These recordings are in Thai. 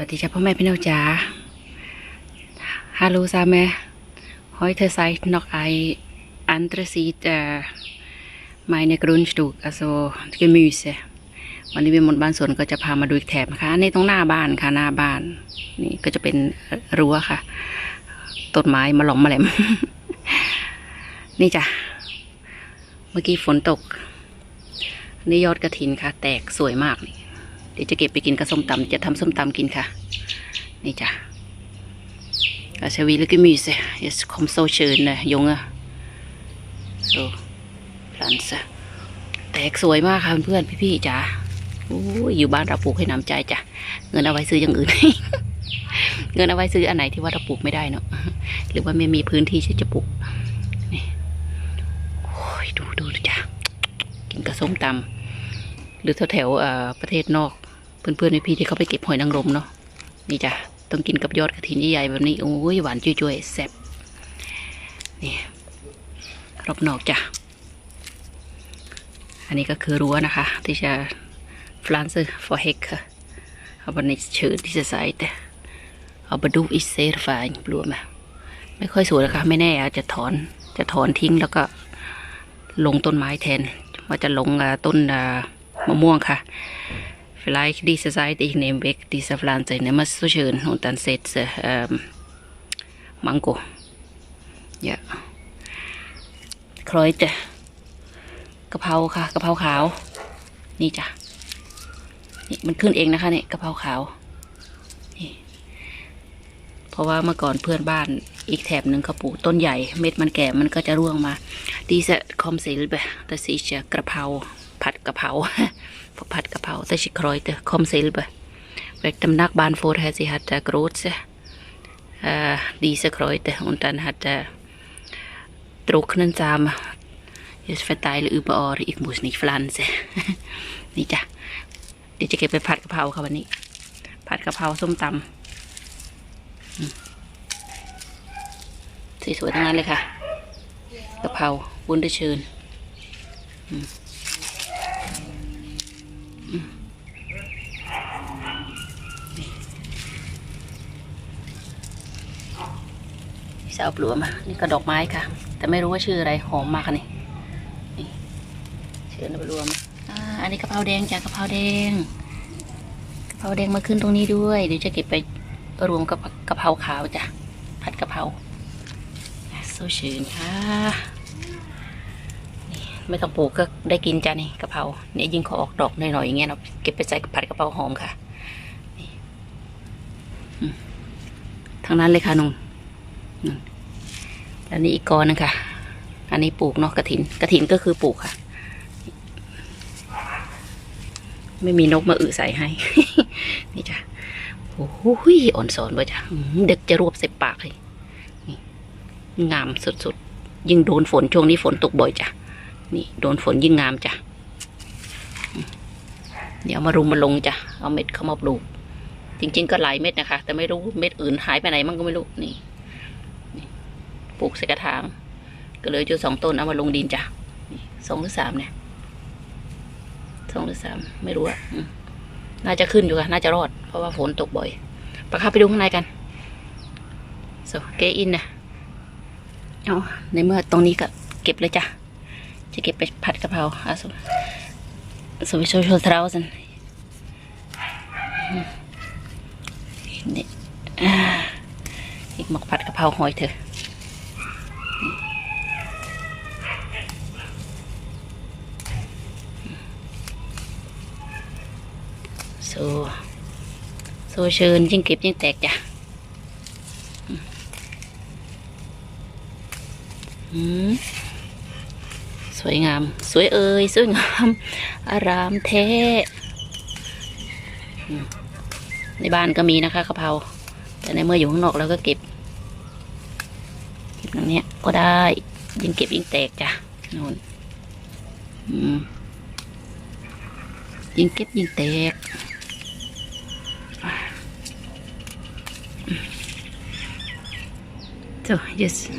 วัสดีจ้าพ่อแม่พี่น้องจ๋าฮัลโหลซาแม่ฮอยเธอไซนอกไออันตรซีตไม่ในกรุนสตูกอโซกมิวเซวันนี้เป็นมนบ้านสวนก็จะพามาดูอีกแถบนะคะอันนี่ตรงหน้าบ้านค่ะหน้าบ้าน นี่ก็จะเป็นรั้วค่ะต้นไม้มาหลอมมาแหลม นี่จ้ะเมื่อกี้ฝนตกนี่ยอดกระถินค่ะ แตกสวยมากนี่ เดี๋ยวจะเก็บไปกินกับส้มตำจะทำส้มตำกินค่ะ นี่จ้ะ Alltså jag vill mycket mys. Jag kom så schön junge. Så plansa. แตกสวยมากค่ะเพื่อนๆพี่ๆจ๋าโอ้ยอยู่บ้านเราปลูกให้น้ำใจจ้ะเงินเอาไว้ซื้ออย่างอื่น เงินเอาไว้ซื้ออันไหนที่ว่าเราปลูกไม่ได้เนาะหรือว่าไม่มีพื้นที่ที่จะปลูกนี่โอ้ยดูดูจ้ะกินกับส้มตำหรือแถวๆเอ่อประเทศนอก เพื่อนๆพี่ที่เขาไปเก็บหอยนางรมเนาะนี่จ้ะต้องกินกับยอดกระถินใหญ่ๆแบบนี้โอ้ยหวานจุ้ยๆแซ่บนี่รอบนอกจ้ะอันนี้ก็คือรั้วนะคะ ที่จะฟลานซ์ฟอร์เฮกค่ะเอาบันนี้ชื่อที่จะใส่แต่เอาบดูอิเซอร์ฟายปลัวมาไม่ค่อยสวยนะคะ ไม่แน่อาจจะถอนจะถอนทิ้งแล้วก็ลงต้นไม้แทน ว่าจะลงต้นมะม่วงค่ะ Vielleicht diese Seite, ich nehme weg diese Pflanze, nicht mehr so schön und dann setze ähm, Mango. Ja. Kräuter. กะเพราค่ะกะเพราขาว นี่จ้ะนี่มันขึ้นเองนะคะเนี่ยกะเพราขาวนี่เพราะว่าเมื่อก่อนเพื่อนบ้านอีกแถบหนึ่งเขาปลูกต้นใหญ่ เม็ดมันแก่มันก็จะร่วงมาดีเซคอมซิลเบแต่สีจะกระเพราผัดกะเพรา ผัดกะเพราแต่ชิครอยแต่คอมซิลเบเวกตำนักบานโฟร์ให้สิฮัตจะกรูดเซดีเครอยแต่อุนตันฮัตจะตรุกนั่นจาม Just verteilen überall. Ich muss nicht pflanzen. นี่จ้ะเดี๋ยวจะเก็บไปผัดกะเพราค่ะวันนี้ ผัดกะเพราส้มตำสวยๆทั้งนั้นเลยค่ะกะเพราวุ้นได้เชิญ นี่สาปลัวมา นี่ก็ดอกไม้ค่ะ แต่ไม่รู้ว่าชื่ออะไรหอมมากค่ะนี่นี่ชื่อนะปลัวมาอ่าอันนี้กะเพราแดงจ้ะกะเพราแดงกะเพราแดงมาขึ้นตรงนี้ด้วยเดี๋ยวจะเก็บไปรวมกับกะเพราขาวจ้ะผัดกะเพราโซชืนค่ะนี่ไม่ต้องปลูกก็ได้กินจ้ะนี่กะเพราเนี่ยยิ่งเขาออกดอกหน่อยๆอย่างเงี้ยเราเก็บไปใส่ผัดกะเพราหอมค่ะทั้งนั้นเลยค่ะนุ่นนุ่น แล้วนี่อีกกอนึงค่ะ อันนี้ปลูกเนาะกระถินกระถินก็คือปลูกค่ะ ไม่มีนกมาอึใส่ให้ นี่จ้ะโอ้โหอ่อนสอนเว้จ้ะเด็กจะรวบใส่ปากเลยงามสุดๆ ยิ่งโดนฝนช่วงนี้ฝนตกบ่อยจ้ะ นี่โดนฝนยิ่งงามจ้ะ เดี๋ยวมารุมมาลงจ้ะ เอาเม็ดเข้ามาปลูก จริง ๆ ก็หลายเม็ดนะคะ แต่ไม่รู้เม็ดอื่นหายไปไหนมั่งก็ไม่รู้ นี่ ปลูกใส่กระถาง ก็เหลยอยู่สองต้นเอามาลงดินจ้ะสองหรือสามเนี่ยสองหรือสามไม่รู้อะน่าจะขึ้นอยู่ค่ะ น่าจะรอด เพราะว่าฝนตกบ่อยไปเข้าไปดูข้างในกัน so get in นะเอาในเมื่อตรงนี้ก็เก็บเลยจ้ะ จะเก็บไปผัดกะเพราอะสสวิชโชว์ทราวสันนี่อีกหมกผัดกะเพราหอยเถอะ ซโซเชิญยิ่งเก็บยิ่งแตกจ้ะสวยงาม สวยเอ่ยสวยงาม อารามแท้อืมในบ้านก็มีนะคะกะเพราแต่ในเมื่ออยู่ข้างนอกเราก็เก็บเก็บอย่างนี้ก็ได้ยิ่งเก็บยิ่งแตกจ้ะนู่นยิ่งเก็บยิ่งแตก So, yes.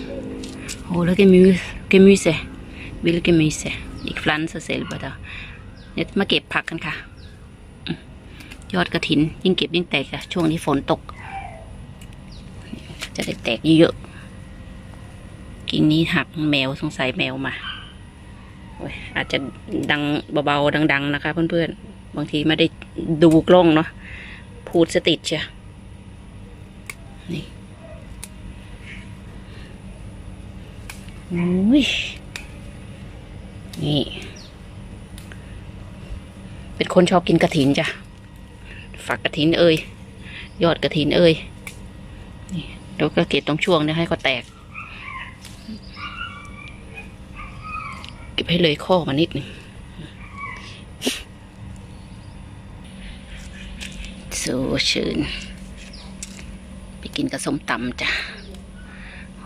Håller gemüse, gemüse. Vill gemüse. Ich pflanze selber da. เดี๋ยวมาเก็บผักกันค่ะ ยอดกระถิน ยิ่งเก็บยิ่งแตกอะช่วงนี้ฝนตก จะได้แตกเยอะๆกิ่งนี้หักแมวสงสัยแมวมาโอ้ยอาจจะดังเบาๆดัง ๆ นะคะ เพื่อนๆ บางทีไม่ได้ดูกล้องเนาะ พูดสติดเชียนี่อุ้ย นี่ เป็นคนชอบกินกระถินจ้ะ ฝักกระถินเอ่ย ยอดกระถินเอ่ย นี่แล้วก็เก็บตรงช่วงเนี้ให้เขาแตก เก็บให้เลยข้อมานิดหนึงสูชื่น ไปกินกับส้มตำจ้ะ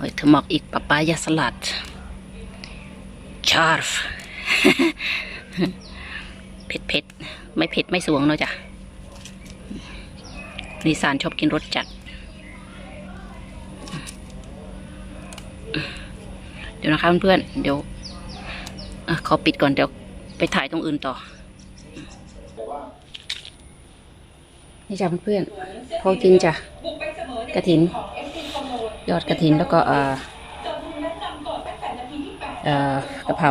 อยเธอหมอกอีกปะปายาสลัดชาร์ฟเผ็ดเผ็ดๆไม่เผ็ดไม่สวงเนาะจ้ะนิสานชอบกินรสจัด เดี๋ยวนะคะเพื่อนๆเดี๋ยวอขอปิดก่อนเดี๋ยวไปถ่ายตรงอื่นต่อ นี่จ้ะเพื่อนๆพอกินจ้ะกระถิน ยอดกระถินแล้วก็เอ่อเอ่อกะเพรา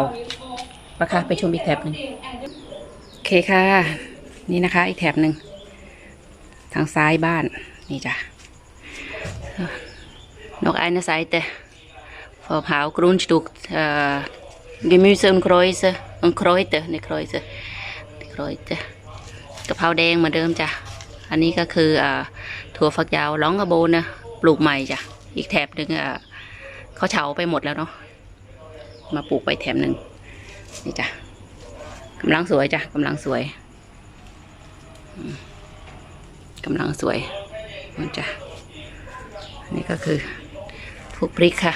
ปะคะไปชมอีกแถบหนึ่งโอเคค่ะ นี่นะคะ อีกแถบหนึ่งทางซ้ายบ้านนี่จ้ะนกไอ้นะไซต์ Voor hou groenstuk uh, gemüse und Kräuter und Kräuter ใน Kräuter ใน Kräuter กะเพราแดงเหมือนเดิมจ้ะอันนี้ก็คืออ่าถั่วฝักยาวร้องกระโบนนะปลูกใหม่จ้ะ อีกแถบหนึ่งอ่าเขาเฉาไปหมดแล้วเนาะมาปลูกไปแถบหนึ่งนี่จ้ะกำลังสวยจ้ะกำลังสวยกำลังสวยมันจ้ะนี่ก็คือพวกพริกค่ะ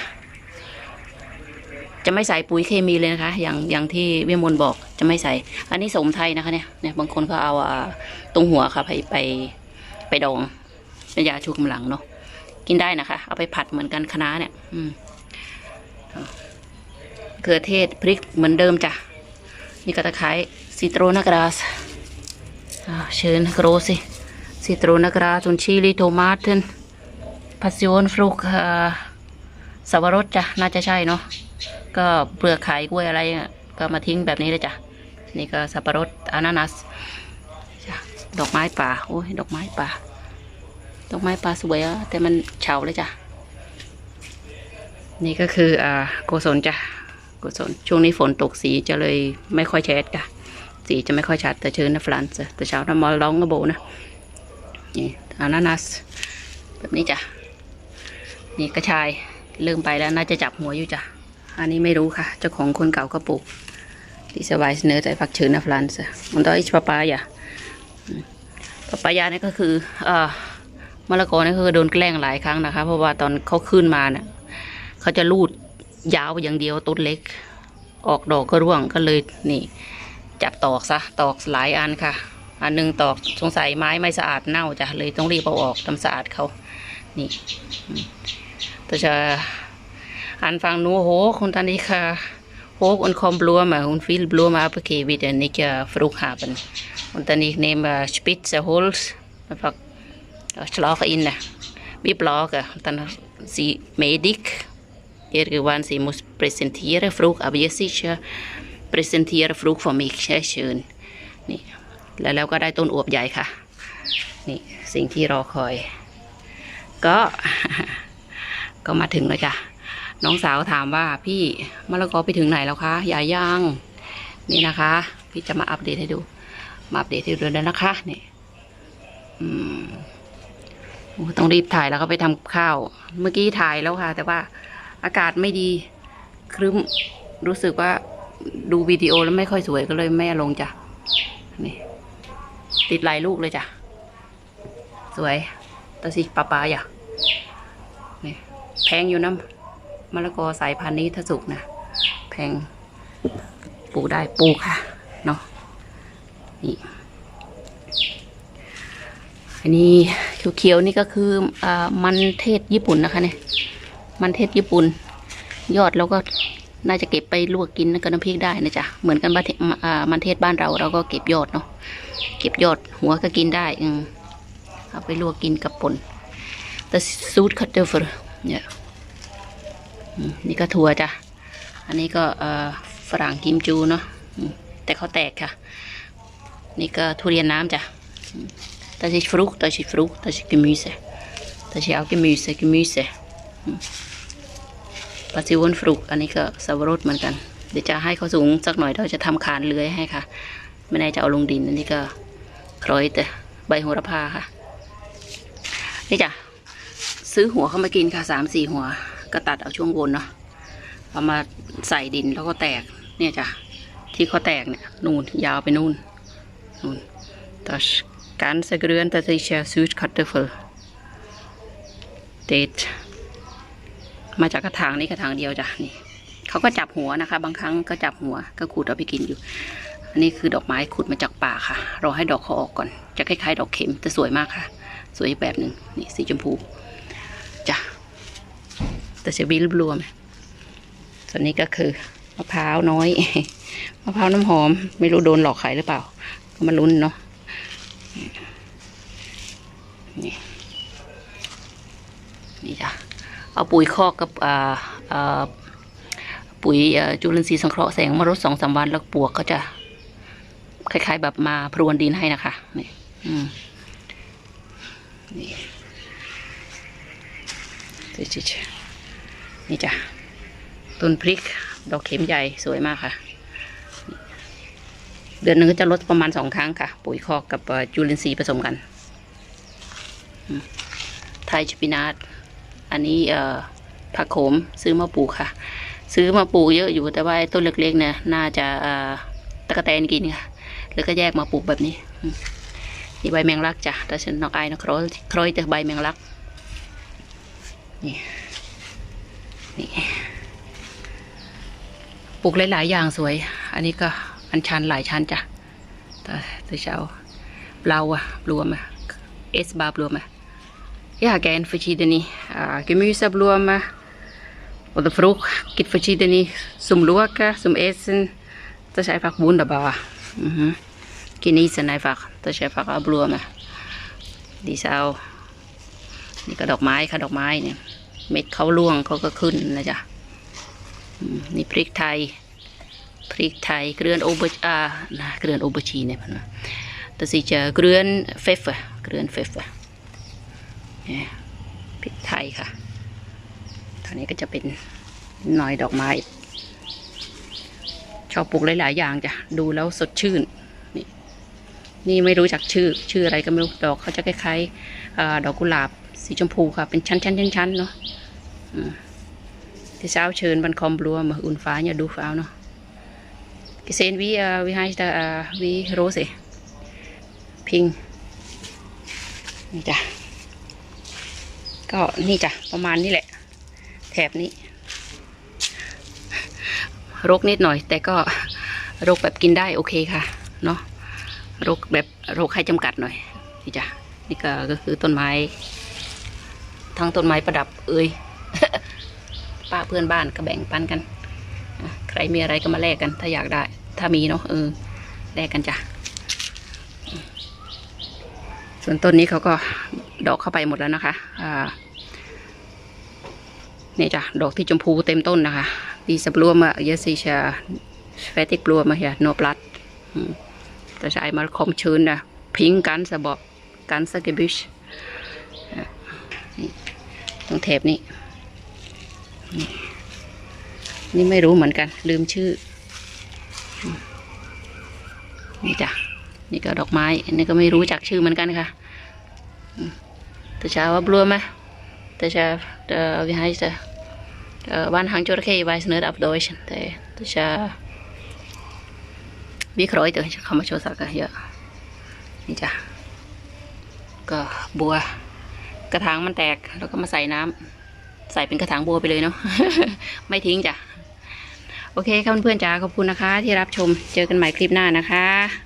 จะไม่ใส่ปุ๋ยเคมีเลยนะคะ อย่างอย่างที่เวียมนบอกจะไม่ใส่ อันนี้สมไทยนะคะเนี่ยเนี่ยบางคนก็เอาอ่าตรงหัวค่ะไปไปไปดองเป็นยาชูกำลังเนาะ กินได้นะคะ เอาไปผัดเหมือนกันคะน้าเนี่ยอืมเกลือเทศพริกเหมือนเดิมจ้ะนี่ก็ตะไคร้ซิโตรนากราสเชิญโกรสิซิโตรนากราส und Chili Tomaten Passion Frucht อ่าสับปะรดจ้ะน่าจะใช่เนาะก็เปลือกไข่กล้วยอะไรก็มาทิ้งแบบนี้เลยจ้ะนี่ก็สับปะรดอานานัสดอกไม้ป่าโอ้ยดอกไม้ป่า ดอกไม้ป่าสวยอะแต่มันเฉาเลยจ้ะ นี่ก็คืออ่าโกศลจ้ะโกศลช่วงนี้ฝนตกสีจะเลยไม่ค่อยแชดจ้ะสีจะไม่ค่อยชัดแต่เชิญนะฟรานซ์แต่เช้าน้ำมอลร้องกระโบนะนี่อานานัสแบบนี้จ้ะนี่กระชายเริ่มไปแล้วน่าจะจับหัวอยู่จ้ะอันนี้ไม่รู้ค่ะเจ้าของคนเก่าก็ปลูกที่สบายเนื้อแต่ฝักเชิญนะฟรานซ์มันต้องอิชปาปายาปาปายานี่ก็คืออ่อ มะละกอนี่คือโดนแกล้งหลายครั้งนะคะ เพราะว่าตอนเขาขึ้นมาเนี่ยเขาจะลูดยาวอย่างเดียวต้นเล็ก ออกดอกก็ร่วงก็เลยนี่ จับตอกซะตอกหลายอันค่ะ อันหนึงตอกสงสัยไม้ไม่สะอาดเน่าจ้ะเลยต้องรีบเอาออกทำสะอาดเขานี่แต่จะ aanvang nu hoog, want dan ik uh, hoog en kom bloemen, en veel bloemen heb ik weer en ik uh, vroeg hebben. Want dan ik neem uh, spitse hols, Schlagin. Wir plagen. Dann sie Medik. Irgendwann sie muss präsentieren, Frucht. Aber jetzt ist ja präsentieren Frucht von mir นนี่แล้วเราก็ได้ต้นอวบใหญ่ค่ะ นี่สิ่งที่รอคอย ก็ ก็มาถึงแล้วจ้ะน้องสาวถามว่าพี่มะละกอไปถึงไหนแล้วคะยายังนี่นะคะ พี่จะมาอัปเดตให้ดู มาอัปเดตให้ดูด้วยนะคะ นี่ อืม ต้องรีบถ่ายแล้วก็ไปทำข้าว เมื่อกี้ถ่ายแล้วค่ะ แต่ว่าอากาศไม่ดีครึ้มรู้สึกว่าดูวิดีโอแล้วไม่ค่อยสวยก็เลยไม่ลงจ้ะนี่ติดลายลูกเลยจ้ะ สวยแตะสิปลาปลาอย่านี่แพงอยู่น้ำมะละกอสายพันธุ์นี้ถ้าสุกนะแพงปลูกได้ปลูกค่ะเนาะนี่อันนี้ เขียวๆนี่ก็คืออมันเทศญี่ปุ่นนะคะเนี่ยมันเทศญี่ปุ่น ยอดเราก็น่าจะเก็บไปลวกกินกับน้ำพริกได้นะจ๊ะเหมือนกันบ้านมันเทศบ้านเราเราก็เก็บยอดเนาะเก็บยอดหัวก็กินได้อืเอาไปลวกกินกับป่นแต่ซูดคัตเตอร์ฟเนี่ยนี่ก็ถั่วจ้ะอันนี้ก็ฝรั่งกิมจูเนาะแต่เขาแตกค่ะ นี่ก็ทุเรียนน้ำจ้ะ Dat is vroeg, dat is vroeg, dat is gemüse. Dat is ook gemüse, gemüse. ปลาซิวอนฟรุกอันนี้ก็สับปะรดเหมือนกัน เดี๋ยวจะให้เขาสูงสักหน่อยเราจะทำคานเลื้อยให้ค่ะ ไม่แน่จะเอาลงดินอันนี้ก็คล้อยแต่ใบโหระพาค่ะ นี่จ้ะซื้อหัวเข้ามากินค่ะสามสี่หัว ก็ตัดเอาช่วงบนเนาะเอามาใส่ดินแล้วก็แตก เนี่ยจ้ะที่เขาแตกเนี่ย นู่นยาวไปนู่นนู่น Das ganze Grün, das ist ja Südkartoffel. Det มาจากกระถางนี้กระถางเดียวจ้ะนี่เขาก็จับหัวนะคะ บางครั้งก็จับหัวก็ขูดเอาไปกินอยู่อันนี้คือดอกไม้ขุดมาจากป่าค่ะรอให้ดอกเขาออกก่อน จะคล้ายๆ ดอกเข็มแต่สวยมากค่ะ สวยแบบหนึ่งนี่สีชมพูจ้ะแต่จะบิลบลูมส่วนนี้ก็คือมะพร้าวน้อยมะพร้าวน้ำหอม ไม่รู้โดนหลอกขายหรือเปล่า ก็มาลุ้นเนาะ นี่นี่จ้ะเอาปุ๋ยคอกกับอ่าอ่าปุ๋ยจุลินทรีย์สังเคราะห์แสงมารดสองสามวันแล้วปวกก็จะคล้ายๆแบบมาพรวนดินให้นะคะนี่อืมนี่จ้ะนี่จ้ะต้นพริก ดอกเข็มใหญ่สวยมากค่ะ เดือนหนึ่งก็จะลดประมาณสองครั้งค่ะ ปุ๋ยคอกกับจุลินทรีย์ผสมกัน ไทยสปินาตอันนี้ผักโขมซื้อมาปลูกค่ะ ซื้อมาปลูกเยอะอยู่แต่ว่าต้นเล็กๆเนี่ยน่าจะตะกะแตนกินค่ะ แล้วก็แยกมาปลูกแบบนี้นี่ใบแมงลักจ้ะแต่ฉันนอกไอายนะครอยครอยแต่ใบแมงลัก นี่นี่ปลูกหลายๆอย่างสวย อันนี้ก็ อันชันหลายชั้นจ้ะตัวเช้าเปล่าอะบลัวมอะเอสบาบลัวมอะย่าแกนฟชีดนี่อ่ากิมิวสับบลัวมอาอดฟรุกกิดฟชีดนี่สุมลวกะสุมเอสนตัใช้ฝักบุญดับบาวอือฮึกินนี่สนายฝักตัใช้ฝักอับลัวมอะดีเช้านี่ก็ดอกไม้ค่ะดอกไม้เนี่ยเม็ดเขาล่วงเขาก็ขึ้นนะจ๊ะนี่พริกไทย พริกไทยเกลือนโอเบอร์อานะเกลือนโอเบอร์ชีเนี่ยพันว่าแต่สิจะเกลือนเฟฟเกลือนเฟฟเนี่ยพริกไทยค่ะทางนี้ก็จะเป็นหน่อยดอกไม้ชอบปลูกหลาย ๆ อย่างจ้ะดูแล้วสดชื่นนี่นี่ไม่รู้จักชื่อชื่ออะไรก็ไม่รู้ดอกเขาจะคล้ายๆดอกกุหลาบสีชมพูค่ะ เป็นชั้นๆชั้นๆเนาะที่เช้าเชิญบันคอมบลัวมาอุ่นฟ้าเนี่ยดูฟ้าเนาะ กิเซนวีอ่าวีไฮส์ตอ่าวีโรสเอพิงนี่จ้ะ ก็นี่จ้ะ ประมาณนี้แหละ แถบนี้ รกนิดหน่อย แต่ก็รกแบบกินได้โอเคค่ะ เนาะรกแบบรกให้จำกัดหน่อย นี่จ้ะ นี่ก็ก็คือต้นไม้ ทั้งต้นไม้ประดับ เอ้ยป้าเพื่อนบ้านก็แบ่งปันกัน ใครมีอะไรก็มาแลกกัน ถ้าอยากได้ ถ้ามีเนาะเออแลกกันจ้ะส่วนต้นนี้เขาก็ดอกเข้าไปหมดแล้วนะคะอ่าเนี่ยจ้ะดอกที่ชมพูเต็มต้นนะคะดีสับรวมอะเยซิชาเฟติกรัวมาเหียโนปลัดต่ใช้มาคมชื้นนะพิงกันสะบอกกันสกิบิชตรงเทปนี้ นี่ไม่รู้เหมือนกัน ลืมชื่อมนี่จ้ะ นี่ก็ดอกไม้อันนี้ก็ไม่รู้จักชื่อเหมือนกันค่ะแต่เช้าว่าบลัวไหมแต่เช้าเอ่อวิหารจะเอ่อบ้านหางจระเข้ไว้เสนออัพโดยแต่แต่เช้าวิเคราะห์ตัวคำว่าโชสักเยอะนี่จ้ะก็บัว กระถางมันแตกแล้วก็มาใส่น้ำใส่เป็นกระถางบัวไปเลยเนาะไม่ทิ้งจ้ะโอเคค่ะเพื่อนๆจ้าขอบคุณนะคะ ที่รับชมเจอกันใหม่คลิปหน้านะคะ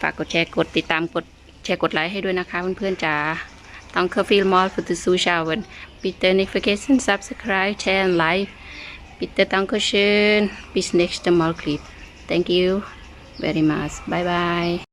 ฝากกดแชร์กดติดตามกดแชร์กดไลค์ให้ด้วยนะคะเพื่อนๆจ้า Danke vielmals für das Zuschauen. Bitte nicht vergessen, subscribe, share und like. Bitte Dankeschön. Bis nächstes Mal Clip. Thank you. very much bye bye